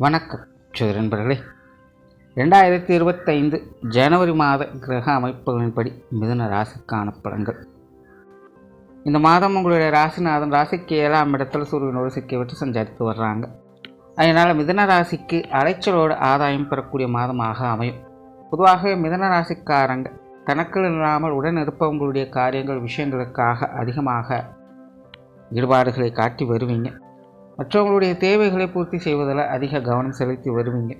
வணக்கம் சோதர நண்பர்களே. ரெண்டாயிரத்தி இருபத்தைந்து ஜனவரி மாத கிரக அமைப்புகளின்படி மிதுன ராசிக்கான பலன்கள். இந்த மாதம் உங்களுடைய ராசிநாதன் ராசிக்கு ஏழாம் இடத்துல சூரியனோடு சிக்கி விட்டு சஞ்சரித்து வர்றாங்க. அதனால் மிதன ராசிக்கு அலைச்சலோடு ஆதாயம் பெறக்கூடிய மாதமாக அமையும். பொதுவாக மிதன ராசிக்காரங்க கணக்கில் இல்லாமல் உடன் இருப்பவங்களுடைய காரியங்கள் விஷயங்களுக்காக அதிகமாக ஈடுபாடுகளை காட்டி வருவீங்க. மற்றவங்களுடைய தேவைகளை பூர்த்தி செய்வதில் அதிக கவனம் செலுத்தி வருவீங்க.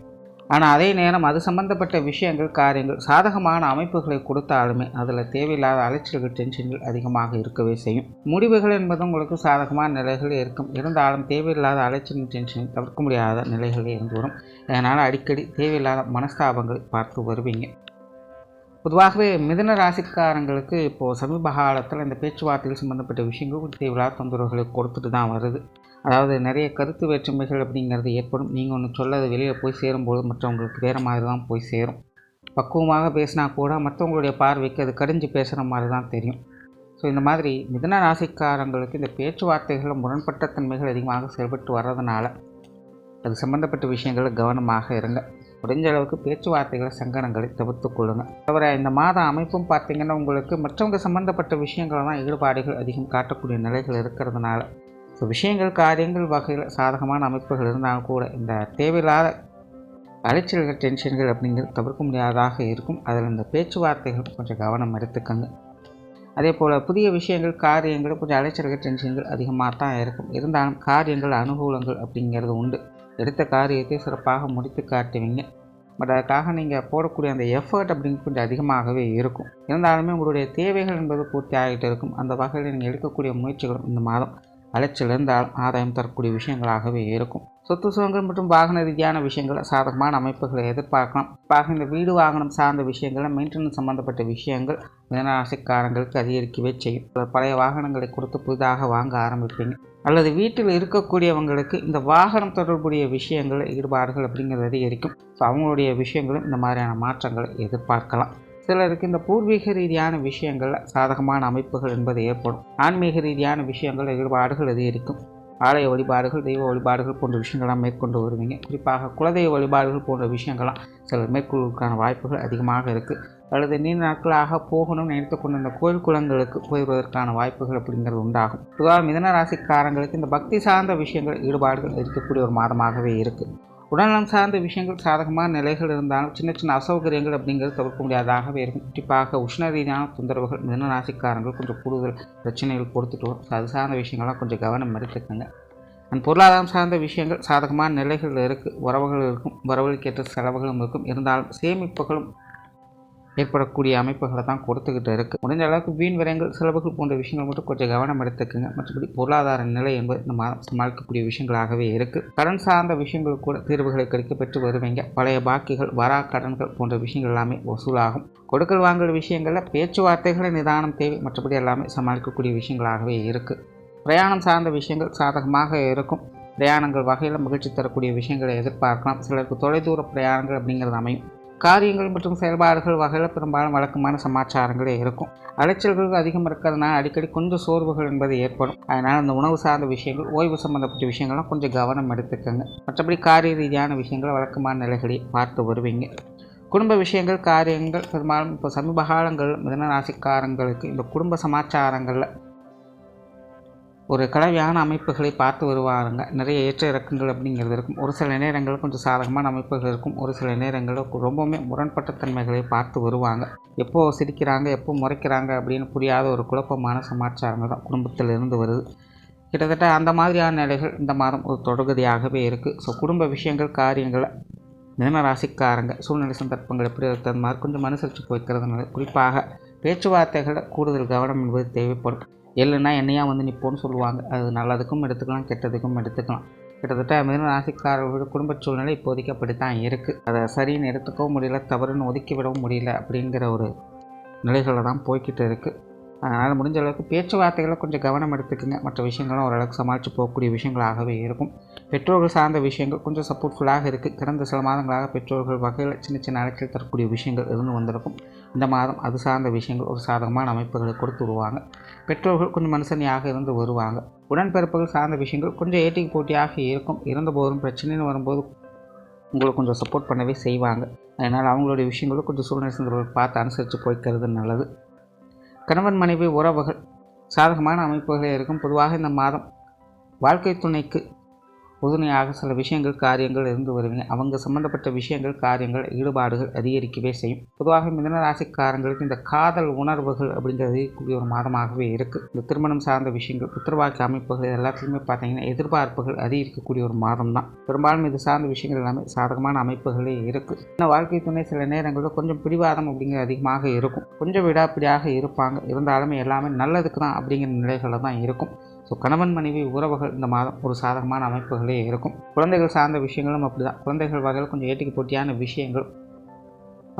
ஆனால் அதே நேரம் அது சம்பந்தப்பட்ட விஷயங்கள் காரியங்கள் சாதகமான அமைப்புகளை கொடுத்தாலுமே அதில் தேவையில்லாத அலைச்சல்கள் டென்ஷன்கள் அதிகமாக இருக்கவே செய்யும். முடிவுகள் என்பது உங்களுக்கு சாதகமான நிலைகள் இருக்கும். இருந்தாலும் தேவையில்லாத அலைச்சல் டென்ஷன் தவிர்க்க முடியாத நிலைகள் இருந்து வரும். அதனால் அடிக்கடி தேவையில்லாத மனஸ்தாபங்களை பார்த்து வருவீங்க. பொதுவாகவே மிதுன ராசிக்காரங்களுக்கு இப்போது சமீப காலத்தில் இந்த பேச்சுவார்த்தைகள் சம்மந்தப்பட்ட விஷயங்கள் தேவையில்லாத தொந்தரவுகளை கொடுத்துட்டு தான் வருது. அதாவது நிறைய கருத்து வேற்றுமைகள் அப்படிங்கிறது ஏற்படும். நீங்கள் ஒன்று சொல்லது வெளியில் போய் சேரும்போது மற்றவங்களுக்கு வேறு மாதிரி தான் போய் சேரும். பக்குவமாக பேசினா கூட மற்றவங்களுடைய பார்வைக்கு அது கடிஞ்சு பேசுகிற மாதிரி தான் தெரியும். ஸோ இந்த மாதிரி மிதன ராசிக்காரங்களுக்கு இந்த பேச்சுவார்த்தைகளில் முரண்பட்ட தன்மைகள் அதிகமாக செயல்பட்டு வர்றதுனால அது சம்மந்தப்பட்ட விஷயங்களில் கவனமாக இருங்க. முடிஞ்ச அளவுக்கு பேச்சுவார்த்தைகளை சங்கடங்களை தவிர்த்து கொள்ளுங்கள் தவிர இந்த மாத அமைப்பும் பார்த்திங்கன்னா உங்களுக்கு மற்றவங்க சம்மந்தப்பட்ட விஷயங்கள் தான் ஈடுபாடுகள் அதிகம் காட்டக்கூடிய நிலைகள் இருக்கிறதுனால ஸோ விஷயங்கள் காரியங்கள் வகையில் சாதகமான அமைப்புகள் இருந்தாலும் கூட இந்த தேவையில்லாத அலைச்சல்கள் டென்ஷன்கள் அப்படிங்கிறது தவிர்க்க முடியாததாக இருக்கும். அதில் இந்த பேச்சுவார்த்தைகள் கொஞ்சம் கவனம் எடுத்துக்கங்க. அதே போல் புதிய விஷயங்கள் காரியங்கள் கொஞ்சம் அலைச்சல்கள் டென்ஷன்கள் அதிகமாக தான் இருக்கும். இருந்தாலும் காரியங்கள் அனுகூலங்கள் அப்படிங்கிறது உண்டு. எடுத்த காரியத்தை சிறப்பாக முடித்து காட்டுவீங்க. பட் அதுக்காக நீங்கள் போடக்கூடிய அந்த எஃபர்ட் அப்படிங்கிறது கொஞ்சம் அதிகமாகவே இருக்கும். இருந்தாலுமே உங்களுடைய தேவைகள் என்பது பூர்த்தி ஆகிட்டு இருக்கும். அந்த வகையில் நீங்கள் எடுக்கக்கூடிய முயற்சிகளும் இந்த மாதம் அலைச்சல் ஆதாயம் தரக்கூடிய விஷயங்களாகவே இருக்கும். சொத்து சுகங்கள் மற்றும் வாகன ரீதியான விஷயங்களை சாதகமான அமைப்புகளை எதிர்பார்க்கலாம். பாக இந்த வீடு வாகனம் சார்ந்த விஷயங்களை மெயின்டெனன்ஸ் சம்மந்தப்பட்ட விஷயங்கள் மீனராசிக்காரங்களுக்கு அதிகரிக்கவே செய்யும். பழைய வாகனங்களை கொடுத்து புதிதாக வாங்க ஆரம்பிப்பீங்க. அல்லது வீட்டில் இருக்கக்கூடியவங்களுக்கு இந்த வாகனம் தொடர்புடைய விஷயங்கள் ஈடுபாடுகள் அப்படிங்கிறது அதிகரிக்கும். ஸோ அவங்களுடைய விஷயங்களும் இந்த மாதிரியான மாற்றங்களை எதிர்பார்க்கலாம். சிலருக்கு இந்த பூர்வீக ரீதியான விஷயங்கள் சாதகமான அமைப்புகள் என்பது ஏற்படும். ஆன்மீக ரீதியான விஷயங்கள் ஈடுபாடுகள் அதிகரிக்கும் ஆலய வழிபாடுகள் தெய்வ வழிபாடுகள் போன்ற விஷயங்கள்லாம் மேற்கொண்டு வருவீங்க. குறிப்பாக குலதெய்வ வழிபாடுகள் போன்ற விஷயங்கள்லாம் சிலர் மேற்கொள்வதற்கான வாய்ப்புகள் அதிகமாக இருக்குது அல்லது நீண்ட நாட்களாக போகணும்னு நினைத்து கொண்டு இந்த கோயில் குளங்களுக்கு போய்வதற்கான வாய்ப்புகள் அப்படிங்கிறது உண்டாகும். பொதுவாக மிதன ராசிக்காரங்களுக்கு இந்த பக்தி சார்ந்த விஷயங்கள் ஈடுபாடுகள் இருக்கக்கூடிய ஒரு மாதமாகவே இருக்குது உடல்நலம் சார்ந்த விஷயங்கள் சாதகமான நிலைகள் இருந்தாலும் சின்ன சின்ன அசௌகரியங்கள் அப்படிங்கிறது தவிர்க்க முடியாதாகவே இருக்கும். குறிப்பாக உஷ்ண ரீதியான தொந்தரவுகள் மிதனராசிக்காரங்கள் கொஞ்சம் கூடுதல் பிரச்சனைகள் கொடுத்துட்டு வரும். அது சார்ந்த விஷயங்கள்லாம் கொஞ்சம் கவனம் எடுத்துக்கோங்க. அண்ட் பொருளாதாரம் சார்ந்த விஷயங்கள் சாதகமான நிலைகள் இருக்குது உறவுகள் இருக்கும் உறவுகளுக்கேற்ற செலவுகளும் இருக்கும். இருந்தாலும் சேமிப்புகளும் ஏற்படக்கூடிய அமைப்புகளை தான் கொடுத்துக்கிட்டு இருக்குது முடிஞ்ச அளவுக்கு வீண் விரயங்கள் செலவுகள் போன்ற விஷயங்கள் மட்டும் கொஞ்சம் கவனம் எடுத்துக்குங்க. மற்றபடி பொருளாதார நிலை என்பது இந்த சமாளிக்கக்கூடிய விஷயங்களாகவே இருக்குது கடன் சார்ந்த விஷயங்கள் கூட தீர்வுகளை கிடைக்க பெற்று வருவீங்க. பழைய பாக்கிகள் வரா கடன்கள் போன்ற விஷயங்கள் எல்லாமே வசூலாகும். கொடுக்கல் வாங்கல் விஷயங்களில் பேச்சுவார்த்தைகளை நிதானம் தேவை மற்றபடி எல்லாமே சமாளிக்கக்கூடிய விஷயங்களாகவே இருக்குது பிரயாணம் சார்ந்த விஷயங்கள் சாதகமாக இருக்கும். பிரயாணங்கள் வகையில் மகிழ்ச்சி தரக்கூடிய விஷயங்களை எதிர்பார்க்கலாம். சிலருக்கு தொலைதூர பிரயாணங்கள் அப்படிங்கிறது அமையும். காரியங்கள் மற்றும் செயல்பாடுகள் வகையில் பெரும்பாலும் வழக்கமான சமாச்சாரங்களே இருக்கும். அலைச்சல்கள் அதிகம் இருக்கிறதுனால அடிக்கடி கொஞ்சம் சோர்வுகள் என்பது ஏற்படும். அதனால் அந்த உணவு சார்ந்த விஷயங்கள் ஓய்வு சம்மந்தப்பட்ட விஷயங்கள்லாம் கொஞ்சம் கவனம் எடுத்துக்கோங்க. மற்றபடி காரிய ரீதியான விஷயங்களை வழக்கமான நிலைகளை பார்த்து வருவீங்க. குடும்ப விஷயங்கள் காரியங்கள் பெரும்பாலும் இப்போ சமீப காலங்கள் மிதனராசிக்காரங்களுக்கு இந்த குடும்ப சமாச்சாரங்களில் ஒரு கலவையான அமைப்புகளை பார்த்து வருவாருங்க. நிறைய ஏற்ற இறக்கங்கள் அப்படிங்கிறது இருக்கும். ஒரு சில நேரங்களில் கொஞ்சம் சாதகமான அமைப்புகள் இருக்கும். ஒரு சில நேரங்களில் ரொம்பவுமே முரண்பட்ட தன்மைகளை பார்த்து வருவாங்க. எப்போ சிரிக்கிறாங்க எப்போ முறைக்கிறாங்க அப்படின்னு புரியாத ஒரு குழப்பமான சமாச்சாரங்கள் தான் குடும்பத்தில் இருந்து வருது. கிட்டத்தட்ட அந்த மாதிரியான நிலைகள் இந்த மாதம் ஒரு தொடர்கதியாகவே இருக்குது ஸோ குடும்ப விஷயங்கள் காரியங்களை மிதன ராசிக்காரங்க சூழ்நிலை சந்தர்ப்பங்கள் எப்படி இருக்கிறது மாதிரி கொஞ்சம் அனுசரித்து போய்க்கிறதுனால குறிப்பாக பேச்சுவார்த்தைகளை கூடுதல் கவனம் என்பது தேவைப்படும். எள்ளுனா என்னையா வந்து நிற்போன்னு சொல்லுவாங்க. அது நல்லதுக்கும் எடுத்துக்கலாம் கெட்டதுக்கும் எடுத்துக்கலாம். கிட்டத்தட்ட மிதன ராசிக்காரர்களோட குடும்ப சூழ்நிலை இப்போதைக்கு அப்படி தான் இருக்குது அதை சரின்னு எடுத்துக்கவும் முடியல தவறுன்னு ஒதுக்கி விடவும் முடியல அப்படிங்கிற ஒரு நிலைகளில் தான் போய்கிட்டு இருக்குது அதனால் முடிஞ்ச அளவுக்கு பேச்சுவார்த்தைகளை கொஞ்சம் கவனம் எடுத்துக்கோங்க. மற்ற விஷயங்களும் ஓரளவுக்கு சமாளித்து போகக்கூடிய விஷயங்களாகவே இருக்கும். பெற்றோர்கள் சார்ந்த விஷயங்கள் கொஞ்சம் சப்போர்ட்ஃபுல்லாக இருக்குது கடந்த சில மாதங்களாக பெற்றோர்கள் வகையில் சின்ன சின்ன அழைச்சல் தரக்கூடிய விஷயங்கள் இருந்து வந்திருக்கும். இந்த மாதம் அது சார்ந்த விஷயங்கள் ஒரு சாதகமான அமைப்புகளை கொடுத்து விடுவாங்க. பெற்றோர்கள் கொஞ்சம் மனுஷனியாக இருந்து வருவாங்க. உடன்பிறப்புகள் சார்ந்த விஷயங்கள் கொஞ்சம் ஏட்டிக்கு போட்டியாக இருக்கும். இருந்தபோதும் பிரச்சனைன்னு வரும்போது உங்களுக்கு கொஞ்சம் சப்போர்ட் பண்ணவே செய்வாங்க. அதனால் அவங்களுடைய விஷயங்களும் கொஞ்சம் சூழ்நிலை சந்தர்ப்பங்களை பார்த்து அனுசரித்து போய்க்கிறது நல்லது. கணவன் மனைவி உறவுகள் சாதகமான அமைப்புகளே இருக்கும். பொதுவாக இந்த மாதம் வாழ்க்கை துணைக்கு புதுமையாக சில விஷயங்கள் காரியங்கள் இருந்து வருவீங்க அவங்க சம்மந்தப்பட்ட விஷயங்கள் காரியங்கள் ஈடுபாடுகள் அதிகரிக்கவே செய்யும். பொதுவாக மிதனராசிக்காரங்களுக்கு இந்த காதல் உணர்வுகள் அப்படிங்கிறது கூடிய ஒரு மாதமாகவே இருக்குது இந்த திருமணம் சார்ந்த விஷயங்கள் புத்திரவாக்கு அமைப்புகள் எல்லாத்துலேயுமே பார்த்தீங்கன்னா எதிர்பார்ப்புகள் அதிகரிக்கக்கூடிய ஒரு மாதம் தான் பெரும்பாலும் இது சார்ந்த விஷயங்கள் எல்லாமே சாதகமான அமைப்புகளே இருக்குது இந்த வாழ்க்கை துணை சில நேரங்களில் கொஞ்சம் பிடிவாதம் அப்படிங்கிறது அதிகமாக இருக்கும். கொஞ்சம் விடாப்பிடியாக இருப்பாங்க. இருந்தாலுமே எல்லாமே நல்லதுக்கு தான் அப்படிங்கிற நிலைகளில் தான் இருக்கும். ஸோ கணவன் மனைவி உறவுகள் இந்த மாதம் ஒரு சாதகமான அமைப்புகளே இருக்கும். குழந்தைகள் சார்ந்த விஷயங்களும் அப்படி தான் குழந்தைகள் வகையில் கொஞ்சம் ஏட்டிக்கு போட்டியான விஷயங்கள்.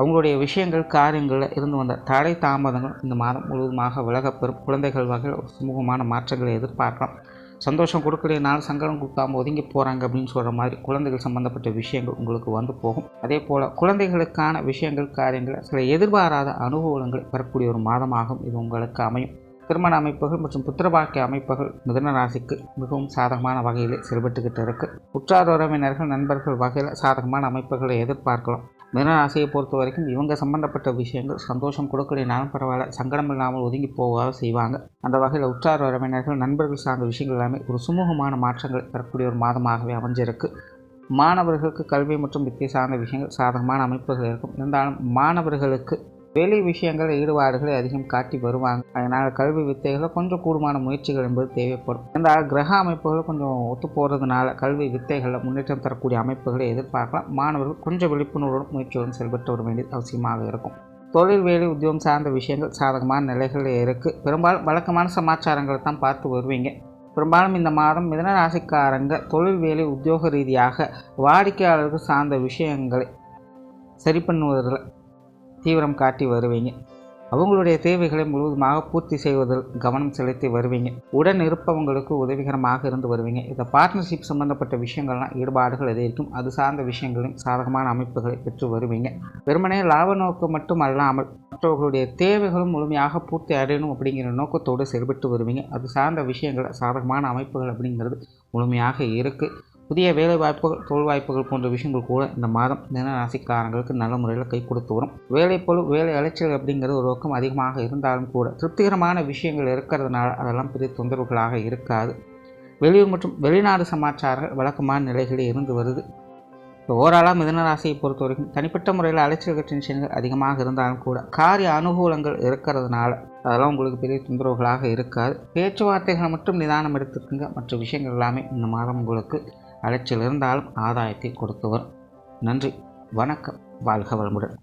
அவங்களுடைய விஷயங்கள் காரியங்களில் இருந்து வந்த தடை தாமதங்கள் இந்த மாதம் முழுவதுமாக விலகப்பெறும். குழந்தைகள் வகையில் ஒரு சுமூகமான மாற்றங்களை எதிர்பார்க்கலாம். சந்தோஷம் கொடுக்கலைனாலும் சங்கடம் கொடுக்காம ஒதுங்கி போகிறாங்க அப்படின்னு சொல்கிற மாதிரி குழந்தைகள் சம்மந்தப்பட்ட விஷயங்கள் உங்களுக்கு வந்து போகும். அதே போல் குழந்தைகளுக்கான விஷயங்கள் காரியங்கள் சில எதிர்பாராத அனுகூலங்களை பெறக்கூடிய ஒரு மாதமாகும் இது உங்களுக்கு அமையும். திருமண அமைப்புகள் மற்றும் புத்திரபாக்கிய அமைப்புகள் மிதன ராசிக்கு மிகவும் சாதகமான வகையிலே செயல்பட்டுக்கிட்டு இருக்குது உற்றார் உறவினர்கள் நண்பர்கள் வகையில் சாதகமான அமைப்புகளை எதிர்பார்க்கலாம். மிதன ராசியை பொறுத்த வரைக்கும் இவங்க சம்பந்தப்பட்ட விஷயங்கள் சந்தோஷம் கொடுக்கலைனாலும் பரவாயில்ல சங்கடம் இல்லாமல் ஒதுங்கி போவாக செய்வாங்க. அந்த வகையில் உற்றார் உறவினர்கள் நண்பர்கள் சார்ந்த விஷயங்கள் எல்லாமே ஒரு சுமூகமான மாற்றங்கள் தரக்கூடிய ஒரு மாதமாகவே அமைஞ்சிருக்கு. மாணவர்களுக்கு கல்வி மற்றும் வித்தியை சார்ந்த விஷயங்கள் சாதகமான அமைப்புகள் இருக்கும். இருந்தாலும் மாணவர்களுக்கு வெளி விஷயங்கள் ஈடுபாடுகளை அதிகம் காட்டி வருவாங்க. அதனால் கல்வி வித்தைகளில் கொஞ்சம் கூடுமான முயற்சிகள் என்பது தேவைப்படும். இந்த கிரக அமைப்புகள் கொஞ்சம் ஒத்து போகிறதுனால கல்வி வித்தைகளில் முன்னேற்றம் தரக்கூடிய அமைப்புகளை எதிர்பார்க்கலாம். மாணவர்கள் கொஞ்சம் விழிப்புணர்வுடன் முயற்சியுடன் செயல்பட்டு வர வேண்டியது அவசியமாக இருக்கும். தொழில் வேலை உத்தியோகம் சார்ந்த விஷயங்கள் சாதகமான நிலைகளில் இருக்குது பெரும்பாலும் வழக்கமான சமாச்சாரங்களை தான் பார்த்து வருவீங்க. பெரும்பாலும் இந்த மாதம் மிதனராசிக்காரங்க தொழில் வேலை உத்தியோக ரீதியாக வாடிக்கையாளர்கள் சார்ந்த விஷயங்களை சரி பண்ணுவதில் தீவிரம் காட்டி வருவீங்க. அவங்களுடைய தேவைகளை முழுவதுமாக பூர்த்தி செய்வதில் கவனம் செலுத்தி வருவீங்க. உடன் இருப்பவங்களுக்கு உதவிகரமாக இருந்து வருவீங்க. இந்த பார்ட்னர்ஷிப் சம்பந்தப்பட்ட விஷயங்கள்லாம் ஈடுபாடுகள் எது இருக்கும் அது சார்ந்த விஷயங்களையும் சாதகமான அமைப்புகளை பெற்று வருவீங்க. வெறுமனே லாப நோக்கம் மட்டும் அல்லாமல் மற்றவர்களுடைய தேவைகளும் முழுமையாக பூர்த்தி அடையணும் அப்படிங்கிற நோக்கத்தோடு செயல்பட்டு வருவீங்க. அது சார்ந்த விஷயங்கள் சாதகமான அமைப்புகள் அப்படிங்கிறது முழுமையாக இருக்குது புதிய வேலை வாய்ப்புகள் தொழில் வாய்ப்புகள் போன்ற விஷயங்கள் கூட இந்த மாதம் தினராசிக்காரங்களுக்கு நல்ல முறையில் கை கொடுத்து வரும். வேலை பொழு வேலை அலைச்சல் அப்படிங்கிறது ஒரு பக்கம் அதிகமாக இருந்தாலும் கூட திருப்திகரமான விஷயங்கள் இருக்கிறதுனால அதெல்லாம் பெரிய தொந்தரவுகளாக இருக்காது. வெளியூர் மற்றும் வெளிநாடு சமாச்சாரங்கள் வழக்கமான நிலைகளில் இருந்து வருது. இப்போ ஓவராலாக மிதனராசியை பொறுத்த வரைக்கும் தனிப்பட்ட முறையில் அலைச்சல் டென்ஷன்கள் அதிகமாக இருந்தாலும் கூட காரிய அனுகூலங்கள் இருக்கிறதுனால அதெல்லாம் உங்களுக்கு பெரிய தொந்தரவுகளாக இருக்காது. பேச்சுவார்த்தைகளை மட்டும் நிதானம் எடுத்துக்கோங்க. மற்ற விஷயங்கள் எல்லாமே இந்த மாதம் உங்களுக்கு அலைச்சல் இருந்தாலும் ஆதாயத்தை கொடுத்து வரும் நன்றி. வணக்கம். வாழ்க வளமுடன்.